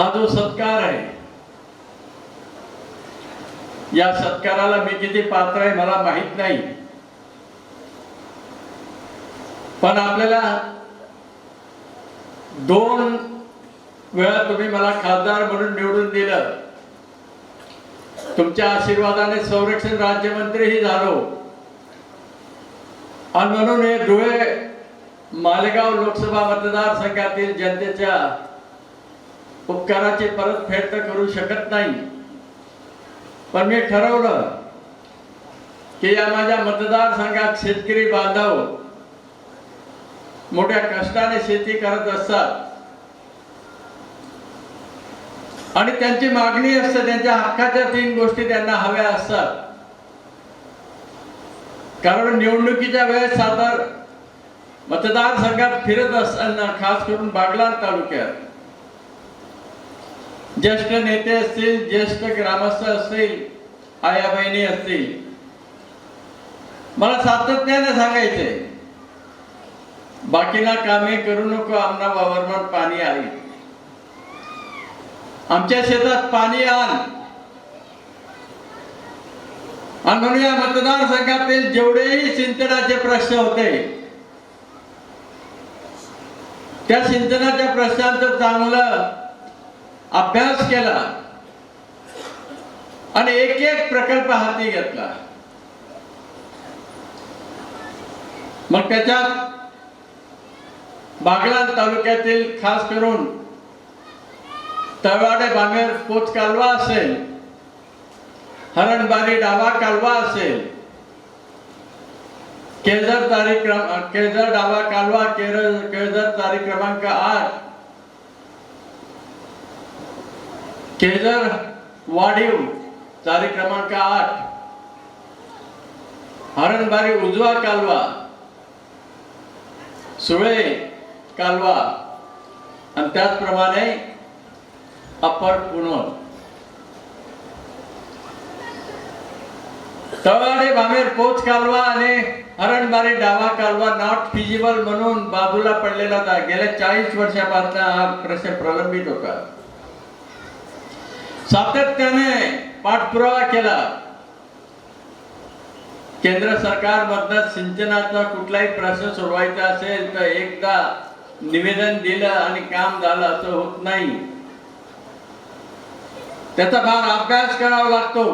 हा जो सत्कार आहे या सत्काराला मी किती पात्र आहे मला माहीत नाही. पण आपल्याला दोन वेळा तुम्ही मला खासदार म्हणून निवडून दिलं. तुमच्या आशीर्वादाने संरक्षण राज्यमंत्रीही झालो. आणि म्हणून हे धुळे मालेगाव लोकसभा मतदारसंघातील जनतेच्या उपकाराची परतफेड तर करू शकत नाही. पण मी ठरवलं की या माझ्या मतदारसंघात शेतकरी बांधव मोठ्या कष्टाने शेती करत असतात. आणि त्यांची मागणी असते त्यांच्या हक्काच्या तीन गोष्टी त्यांना हव्या असतात. कारण निवडणुकीच्या वेळेस सादर मतदारसंघात फिरत असताना खास करून बागलाण तालुक्यात ज्येष्ठ नेते असतील ज्येष्ठ ग्रामस्थ असतील आया बहिणी असतील. मला सातत्याने सांगायचे बाकीला कामे करू नको आमना वावरमान पाणी आहे. आमच्या शेतात पाणी आण. आणि म्हणून या मतदारसंघातील जेवढेही सिंचनाचे प्रश्न होते त्या सिंचनाच्या प्रश्नांचं चांगलं अभ्यास केला. आणि एक एक प्रकल्प हाती घेतला. मग त्याच्यात बागलान तालुक्यातील खास करून तळवाडे बामेर पोच कालवा असेल हरणबारी डावा कालवा असेल केळझर तारीख केळझर डावा कालवा केळ केळझर तारीख क्रमांक आठ केळझर वाढीव तारीख क्रमांक आठ. हरणबारी उजवा कालवा सुळे कालवा आणि त्याचप्रमाणे अपर पुणोर तळवाडे भामेर पोच कालवा आणि हरणबारी डावा कालवा नॉट फिजिबल म्हणून बाजूला पडलेला होता गेल्या चाळीस वर्षापासून हा प्रश्न प्रलंबित होता. सातत्याने पाठपुरावा केला. केंद्र सरकारमधनं सिंचनाचा कुठलाही प्रश्न सोडवायचा असेल तर एकदा निवेदन दिलं आणि काम झालं असं होत नाही. त्याचा फार अभ्यास करावा लागतो.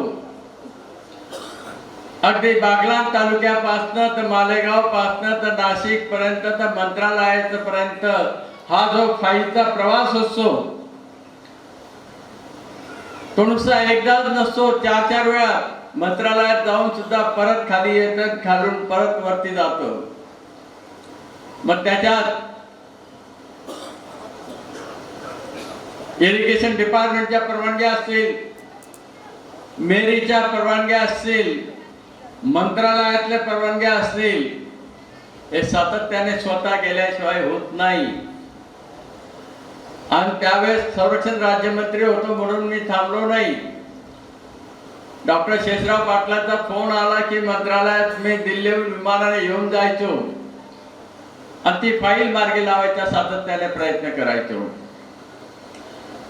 अगदी बागलान तालुक्यापासनं तर मालेगाव पासनं तर नाशिक पर्यंत तर मंत्रालयाचं पर्यंत हा जो फाईलचा प्रवास असतो तो नुसता एकदाच नसतो चार चार वेळा मंत्रालयात जाऊन सुद्धा परत खाली येत खालून परत वरती जातो. मग त्याच्यात इरिगेशन डिपार्टमेंटच्या परवानग्या असतील मेरीच्या परवानग्या असतील मंत्रालयातल्या परवानग्या असतील हे सातत्याने स्वतः गेल्याशिवाय होत नाही. आणि त्यावेळेस संरक्षण राज्यमंत्री होतो म्हणून मी थांबलो नाही. डॉक्टर शेषराव पाटलाचा फोन आला की मंत्रालयात मी दिल्लीहून विमानाने येऊन जायचो. आणि ती फाईल मार्गी लावायचा सातत्याने प्रयत्न करायचो.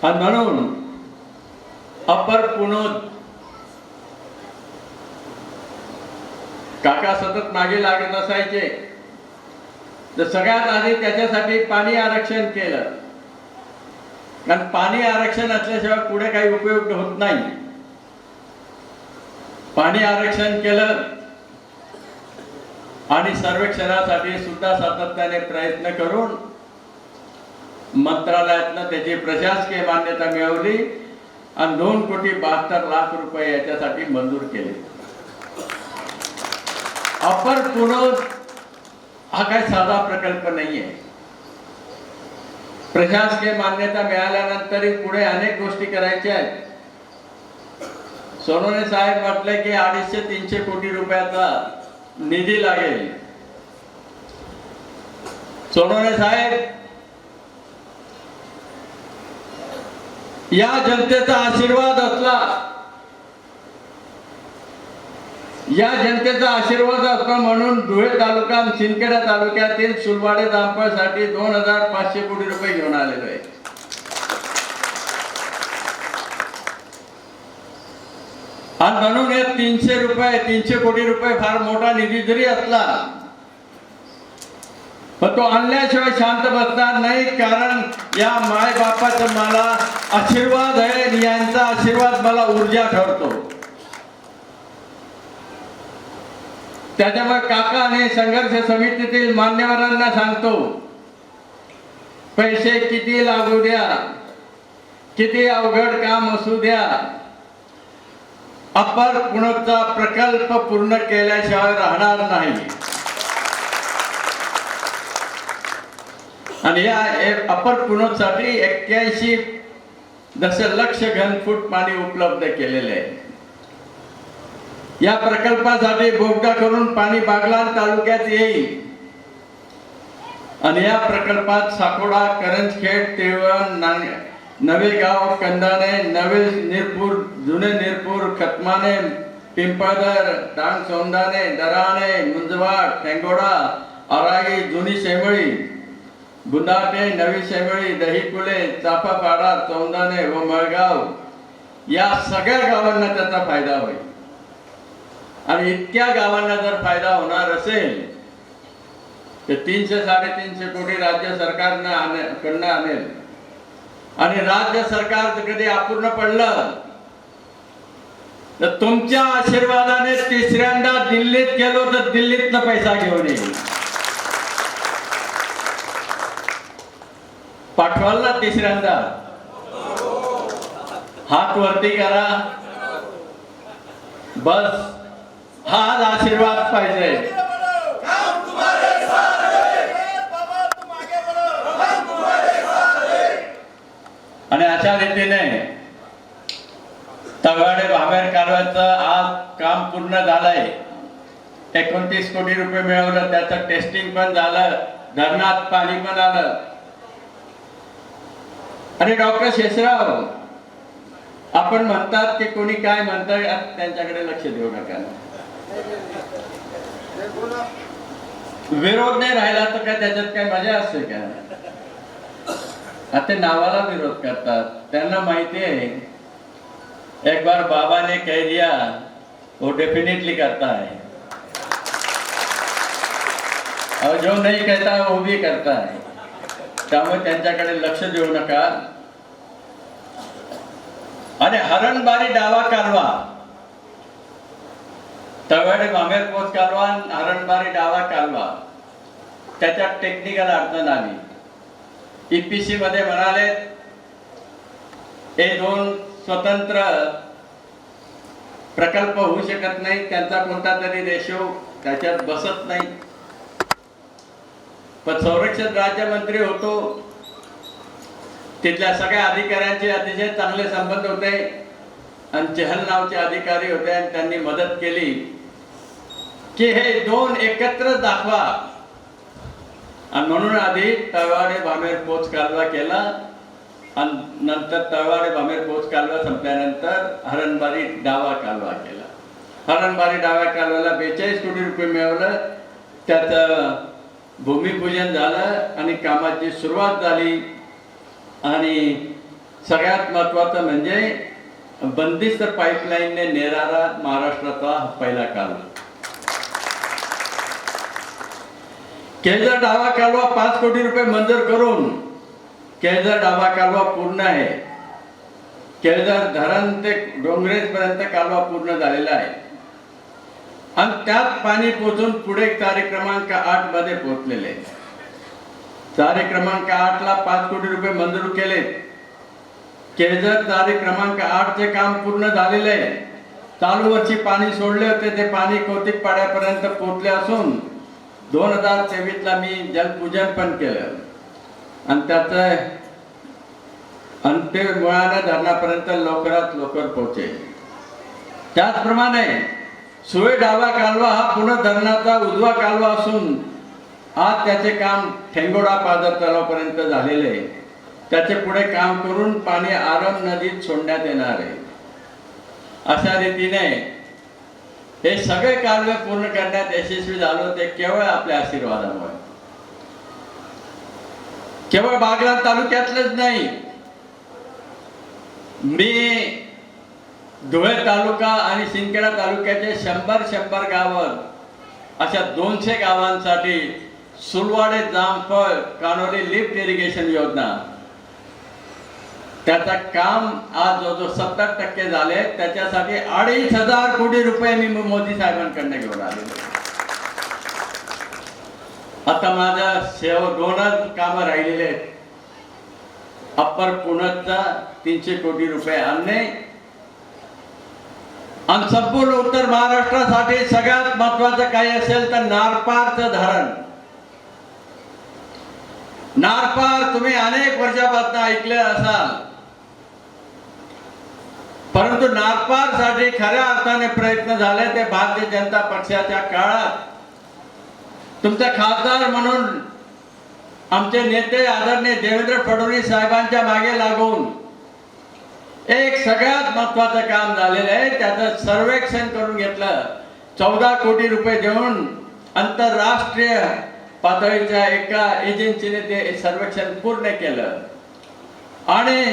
आणि म्हणून अपर पुणोद काका सतत मागे लागत असायचे. तर सगळ्यात आधी त्याच्यासाठी पाणी आरक्षण केलं. कारण पाणी आरक्षण असल्याशिवाय पुढे काही उपयोग होत नाही. पाणी आरक्षण केलं आणि सर्वेक्षणासाठी सुद्धा सातत्याने प्रयत्न करून मंत्रालयातनं त्याची प्रशासकीय मान्यता मिळवली आणि दोन कोटी बहात्तर लाख रुपये याच्यासाठी मंजूर केले. अपर पुणोद हा काही साधा प्रकल्प नाही आहे प्रशासकीय मान्यता मिळाल्यानंतरही पुढे अनेक गोष्टी करायच्या आहेत. सोनोने साहेब म्हटले की अडीचशे तीनशे कोटी रुपयाचा निधी लागेल. सोनोने साहेब या जनतेचा आशीर्वाद असला या जनतेचा आशीर्वाद असतो म्हणून धुळे तालुका आणि सिंदखेडा तालुक्यातील सुलवाडे दांपळसाठी दोन हजार पाचशे कोटी रुपये घेऊन आलेलो आहे. आणि म्हणून हे तीनशे रुपये तीनशे कोटी रुपये फार मोठा निधी जरी असला पण तो आणल्याशिवाय शांत बसणार नाही कारण या मायबापाचा मला आशीर्वाद आहे यांचा आशीर्वाद मला ऊर्जा ठरतो. त्याच्यामुळे काका आणि संघर्ष समितीतील मान्यवरांना सांगतो पैसे किती लागू द्या किती अवघड काम असू द्या. अपर पुणचा प्रकल्प पूर्ण केल्याशिवाय राहणार नाही. आणि या अपर पुणसाठी एक्क्याऐंशी दशलक्ष घनफूट पाणी उपलब्ध केलेले आहे. या प्रकल्पासाठी बोगदा करून पाणी बागलान तालुक्यात येईल. आणि या प्रकल्पात साकोडा करंजखेड तेवण नाणे- नवेगाव कंदाणे नवे निरपूर जुने निरपूर खतमाने पिंपळदर डांग सौंदाणे दराणे मुंजवाड टेंगोडा अरागी जुनी शेमळी बुंदाटे नवी शेमळी दहीकुले चाफापाडा चौंदाने व मळगाव. या सगळ्या गावांना त्याचा फायदा होईल. आणि इतक्या गावांना जर फायदा होणार असेल तर तीनशे साडेतीनशे कोटी राज्य सरकारनं आणे कडनं आणेल. आणि राज्य सरकार कधी अपूर्ण पडलं? तर तुमच्या आशीर्वादाने तिसऱ्यांदा दिल्लीत गेलो तर दिल्लीतनं पैसा घेऊन येईल. पाठवाल ना तिसऱ्यांदा? हात वरती करा. बस. हाच आशीर्वाद पाहिजे. आणि अशा रीतीने तगाडे भामेर कालव्याचं आज काम पूर्ण झालंय. एकोणतीस कोटी रुपये मिळवलं त्याचं टेस्टिंग पण झालं धरणात पाणी पण आलं. आणि डॉक्टर शेषराव आपण म्हणतात की कोणी काय म्हणतात त्यांच्याकडे लक्ष देऊ नका. विरोध नाही राहिला तर काय त्याच्यात काय मजा असते का आता नावाला विरोध करतात. त्यांना माहिती आहे. एक बार बाबा ने कह दिया वो डेफिनेटली करता है. और जो नहीं कहता वो भी करता है. त्यामुळे त्यांच्याकडे लक्ष देऊ नका. आणि हरणबारी डावा कालवा. तळवाडे मामेर पोच कालवा आणि हरणबारी डावा कालवा त्याच्यात टेक्निकल अडचण आली. ईपीसी मध्ये म्हणाले हे दोन स्वतंत्र प्रकल्प होऊ शकत नाही. त्यांचा कोणता तरी रेशो त्याच्यात बसत नाही. पण संरक्षण राज्यमंत्री होतो. तिथल्या सगळ्या अधिकाऱ्यांचे अतिशय चांगले संबंध होते. आणि चहल नावचे अधिकारी होते आणि त्यांनी मदत केली. की हे दोन एकत्र दाखवा. आणि म्हणून आधी तळवाडे भामेर पोच कालवा केला. आणि नंतर तळवाडे भामेर पोच कालवा संपल्यानंतर हरणबारी डावा कालवा केला. हरणबारी डाव्या कालव्याला बेचाळीस कोटी रुपये मिळवलं. त्याचं भूमिपूजन झालं आणि कामाची सुरुवात झाली. आणि सगळ्यात महत्वाचं म्हणजे बंदिस्त पाईपलाईनने नेणारा महाराष्ट्राचा पहिला कालवा. केळझर डावा कालवा पाच कोटी रुपये मंजूर करून केळझर डावा कालवा पूर्ण आहे. केळझर धरण ते डोंगरेजपर्यंत कालवा पूर्ण झालेला आहे. आणि त्यात पाणी पोचून पुढे कार्यक्रमांक क्रमांक आठमध्ये पोहोचलेले आहे. तारीख क्रमांक आठ ला पाच कोटी रुपये मंजूर केले. केळझर तारीख क्रमांक आठ चे काम पूर्ण झालेले आहे. चालू वर्षी पाणी सोडले होते ते पाणी कौतिक पाड्यापर्यंत पोहोचले असून दोन हजार चोवीसला मी जलपूजन पण केलं. आणि त्याचं आणि ते मुळाने धरणापर्यंत लवकरात लवकर पोहोचे त्याचप्रमाणे सुवे डावा कालवा हा पुणे धरणाचा उजवा कालवा असून आज त्याचे काम ठेंगोडा पादर तलावापर्यंत झालेले आहे. त्याचे पुढे काम करून पाणी आरम नदीत सोडण्यात येणार आहे. अशा रीतीने हे सगळे कालवे पूर्ण करण्यात यशस्वी झालो ते केवळ आपल्या आशीर्वादामुळे. केवळ बागलाण तालुक्यातलंच नाही. मी धुळे तालुका आणि सिंदखेडा तालुक्याचे शंभर शंभर गावं अशा दोनशे गावांसाठी सुलवाडे जामफळ कानोली लिफ्ट इरिगेशन योजना त्याचं काम आज जो जो सत्तर टक्के झाले त्याच्यासाठी अडीच हजार कोटी रुपये मी मोदी साहेबांकडनं घेऊन आलेलो आता माझ्या शेव दोनच कामं राहिलेले आहेत. अप्पर पुण्याचा तीनशे कोटी रुपये आणणे. आणि संपूर्ण उत्तर महाराष्ट्रासाठी सगळ्यात महत्वाचं काही असेल तर नारपारचं धरण. नारपार तुम्ही अनेक वर्षापासून ऐकले असाल. परंतु नागपारसाठी खऱ्या अर्थाने प्रयत्न झाले ते भारतीय जनता पक्षाच्या काळात. तुमचा खासदार म्हणून आमचे नेते आदरणीय देवेंद्र फडणवीस साहेबांच्या मागे लागून एक सगळ्यात महत्वाचं काम झालेलं आहे त्याचं सर्वेक्षण करून घेतलं. चौदा कोटी रुपये देऊन आंतरराष्ट्रीय पातळीच्या एका एजन्सीने ते सर्वेक्षण पूर्ण केलं. आणि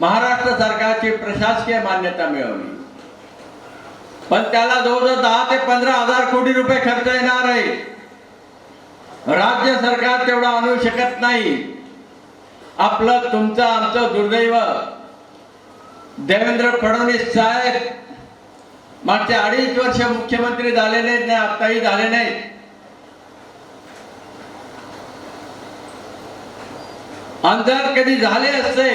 महाराष्ट्र सरकारची प्रशासकीय मान्यता मिळवली. पण त्याला जवळजवळ दहा ते पंधरा हजार कोटी रुपये खर्च येणार आहे. राज्य सरकार तेवढा आणू शकत नाही. आपलं तुमचं आमचं दुर्दैव. देवेंद्र फडणवीस साहेब मागचे अडीच वर्ष मुख्यमंत्री झालेले नाही आताही झाले नाही आणि जर कधी झाले असते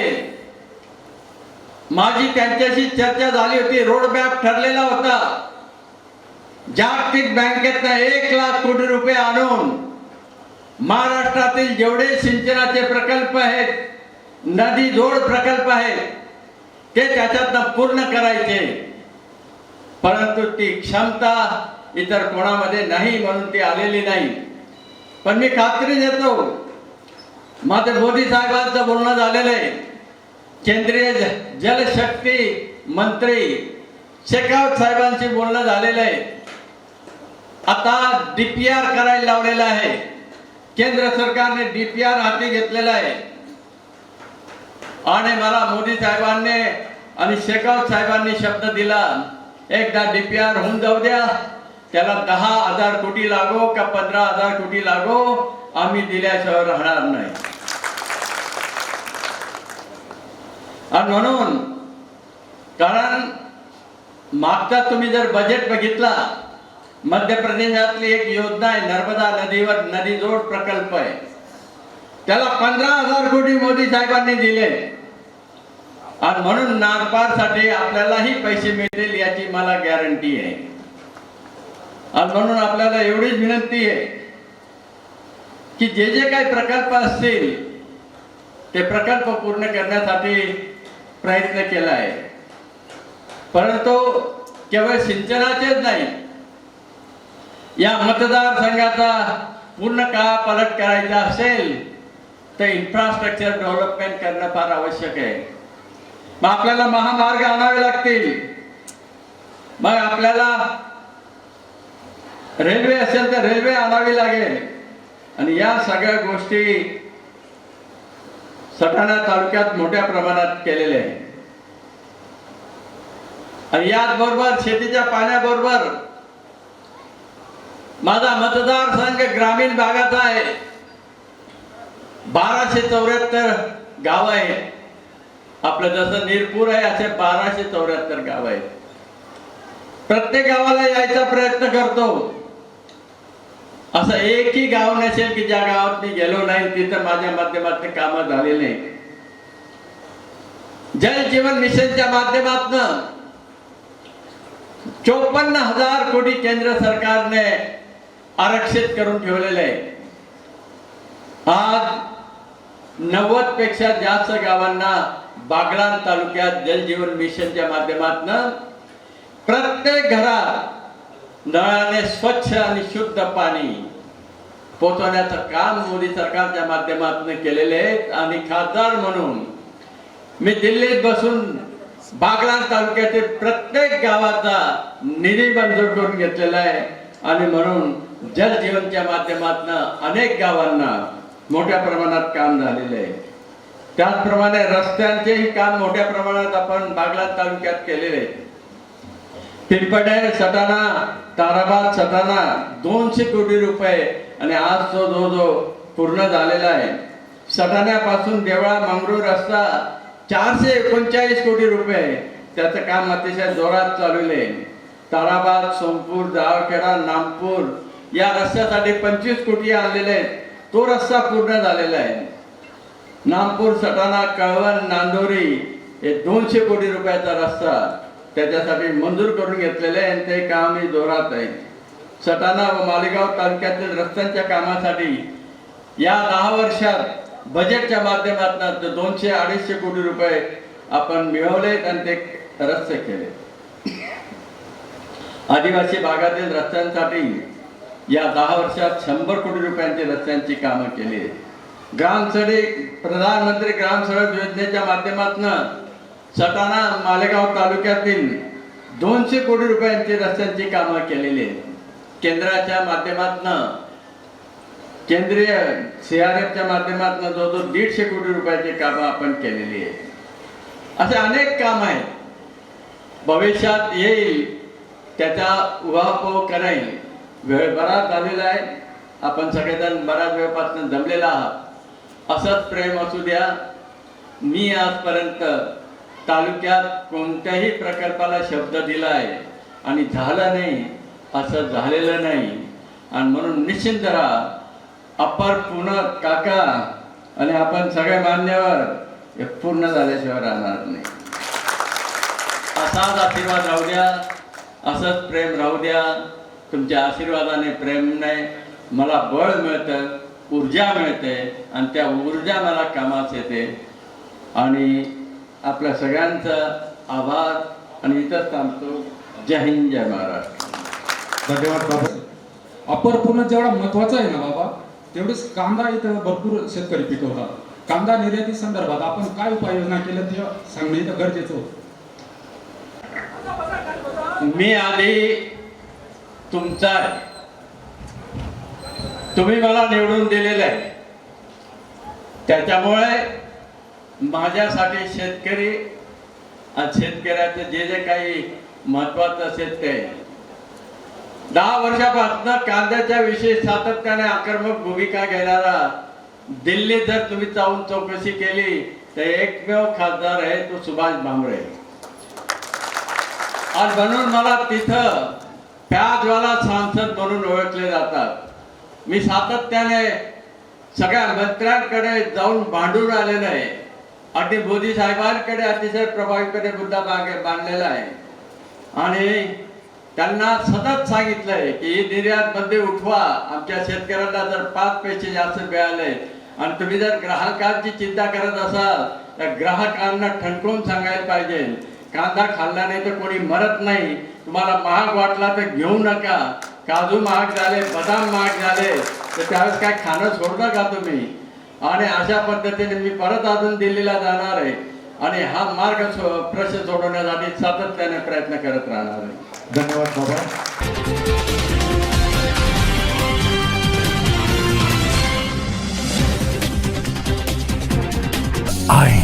माझी त्यांच्याशी चर्चा झाली होती रोड मॅप ठरलेला होता. जागतिक बँकेतनं एक लाख कोटी रुपये आणून महाराष्ट्रातील जेवढे सिंचनाचे प्रकल्प आहेत नदी जोड प्रकल्प आहेत ते त्याच्यातनं पूर्ण करायचे. परंतु ती क्षमता इतर कोणामध्ये नाही म्हणून ती आलेली नाही. पण मी खात्री देतो माझं मोदी साहेबांचं बोलणं झालेलं आहे. केंद्रीय जलशक्ती मंत्री शेखावत साहेबांशी बोलणं झालेलं आहे. आता डीपीआर करायला लावलेला आहे. केंद्र सरकारने डीपीआर हाती घेतलेला आहे. आणि मला मोदी साहेबांनी आणि शेखावत साहेबांनी शब्द दिला एकदा डीपीआर होऊन जाऊ द्या. त्याला दहा हजार कोटी लागो का पंधरा हजार कोटी लागो आम्ही दिल्याशिवाय राहणार नाही. आणि म्हणून कारण मागचा तुम्ही जर बजेट बघितला मध्य प्रदेशातली एक योजना आहे नर्मदा नदीवर नदी जोड प्रकल्प आहे. त्याला पंधरा हजार कोटी मोदी साहेबांनी दिले. आणि म्हणून नागपारसाठी आपल्यालाही पैसे मिळतील याची मला गॅरंटी आहे. आणि म्हणून आपल्याला एवढीच विनंती आहे की जे जे काही प्रकल्प असतील ते प्रकल्प पूर्ण करण्यासाठी प्रयत्न केला आहे. परंतु केवळ सिंचनाचेच नाही या मतदारसंघाचा पूर्ण काळ पालट करायचा असेल तर इन्फ्रास्ट्रक्चर डेव्हलपमेंट करणं फार आवश्यक आहे. मग आपल्याला महामार्ग आणावे लागतील. मग आपल्याला रेल्वे असेल तर रेल्वे आणावी लागेल. आणि या सगळ्या गोष्टी सटाणा तालुक्यात मोठ्या प्रमाणात केलेले आहे. आणि याचबरोबर शेतीच्या पाण्याबरोबर माझा मतदारसंघ ग्रामीण भागाचा आहे. बाराशे चौऱ्याहत्तर गाव आहे. आपलं जसं निरपूर आहे असे बाराशे चौऱ्याहत्तर गाव आहे. प्रत्येक गावाला यायचा प्रयत्न करतो. असं एकही गाव नसेल की ज्या गावात मी गेलो नाही तिथं माझ्या माध्यमातून कामं झालेली नाही जल जीवन मिशनच्या माध्यमातून चोपन्न हजार कोटी केंद्र सरकारने आरक्षित करून ठेवलेले आहे. आज नव्वदपेक्षा जास्त गावांना बागलाण तालुक्यात जलजीवन मिशनच्या माध्यमातून प्रत्येक घरात नळाने स्वच्छ आणि शुद्ध पाणी पोचवण्याचं काम मोदी सरकारच्या माध्यमातून केलेले आहेत आणि खासदार म्हणून. मी दिल्लीत बसून बागलाण तालुक्यातील प्रत्येक गावाचा निधी मंजूर करून घेतलेला आहे आणि म्हणून जल जीवनच्या माध्यमातून अनेक गावांना मोठ्या प्रमाणात काम झालेलं आहे. त्याचप्रमाणे रस्त्यांचेही काम मोठ्या प्रमाणात आपण बागलाण तालुक्यात केलेले आहे. पिंपडे सटाणा ताराबाद सटाणा दोनशे कोटी रुपये आणि आज तो जो जो पूर्ण झालेला आहे. सटाण्यापासून देवळा मंगरूळ रस्ता चारशे एकोणचाळीस कोटी रुपये त्याचं काम अतिशय जोरात चालवले आहे. ताराबाद सोमपूर जावखेडा नागपूर या रस्त्यासाठी पंचवीस कोटी आणलेले आहेत. तो रस्ता पूर्ण झालेला आहे. नागपूर सटाणा कळवण नांदोरी हे दोनशे कोटी रुपयाचा रस्ता. त्याच्यासाठी मंजूर करून घेतलेले आणि ते कामही जोरात आहे. सटाणा व मालेगाव तालुक्यातील रस्त्यांच्या कामासाठी या दहा वर्षात बजेटच्या माध्यमातून दोनशे अडीचशे कोटी रुपये आपण मिळवलेत आणि ते रस्ते केले आदिवासी भागातील रस्त्यांसाठी या दहा वर्षात शंभर कोटी रुपयांची रस्त्यांची कामं केली आहेत. ग्राम सडक प्रधानमंत्री ग्राम सडक योजनेच्या माध्यमातून सटाणा मालेगाव तालुक्यातील दोनशे कोटी रुपयांची रस्त्यांची कामं केलेली आहेत. केंद्राच्या माध्यमातून केंद्रीय सी आर एफच्या माध्यमातून जवळजवळ दीडशे कोटी रुपयाची कामं आपण केलेली आहे असे अनेक काम आहेत. भविष्यात येईल त्याचा उहापोह करेल. वेळ बराच झालेला आहे. आपण सगळेजण बराच वेळपासून जमलेला आहात. असंच प्रेम असू द्या. मी आजपर्यंत तालुक्यात कोणत्याही प्रकल्पाला शब्द दिला आहे आणि झालं नाही असं झालेलं नाही. आणि म्हणून निश्चिंत राहा. अप्पर पुन्हा काका आणि आपण सगळे मान्यवर हे पूर्ण झाल्याशिवाय राहणार नाही. असाच आशीर्वाद राहू द्या. असंच प्रेम राहू द्या. तुमच्या आशीर्वादाने प्रेमने मला बळ मिळतं ऊर्जा मिळते आणि त्या ऊर्जा मला कामास येते. आणि आपल्या सगळ्यांचा आभार आणि इथंच थांबतो. जय हिंद जय महाराष्ट्र. धन्यवाद बाबा. अपर पूर्ण जेवढा महत्त्वाचा आहे ना बाबा तेवढेच कांदा इथं भरपूर शेतकरी पिकवतात. कांदा निर्याती संदर्भात आपण काय उपाययोजना केल्या ते सांगणं इथं गरजेचं होतं. मी आधी तुमचा आहे. तुम्ही मला निवडून दिलेलं आहे. त्याच्यामुळे माझ्यासाठी शेतकरी शेतकऱ्याचे शेतकऱ्याचं जे जे काही महत्वाचं असेल दहा वर्षापासून कांद्याच्या विषयी सातत्याने आक्रमक भूमिका घेणारा दिल्ली जर तुम्ही जाऊन चौकशी केली तर एकमेव खासदार आहे तो सुभाष भामरे. आणि म्हणून मला तिथं प्याजवाला सांसद म्हणून ओळखले जातात. मी सातत्याने सगळ्या मंत्र्यांकडे जाऊन भांडून आलेलं आहे. अगदी मोदी साहेबांकडे अतिशय प्रभावीपणे मुद्दा मागे बांधलेला आहे. आणि त्यांना सतत सांगितलंय की ही निर्यात बंदी उठवा. आमच्या शेतकऱ्यांना जर पाच पैसे जास्त मिळाले आणि तुम्ही जर ग्राहकांची चिंता करत असाल तर ग्राहकांना ठणकून सांगायला पाहिजे. कांदा खाल्ल्याने तर कोणी मरत नाही. तुम्हाला महाग वाटला तर घेऊ नका. काजू महाग झाले बदाम महाग झाले. तर त्यावेळेस काय खाणं सोडलं का तुम्ही? आणि अशा पद्धतीने मी परत अजून दिल्लीला जाणार आहे. आणि हा मार्ग प्रश्न सोडवण्यासाठी सातत्याने प्रयत्न करत राहणार आहे. धन्यवाद बाबा. I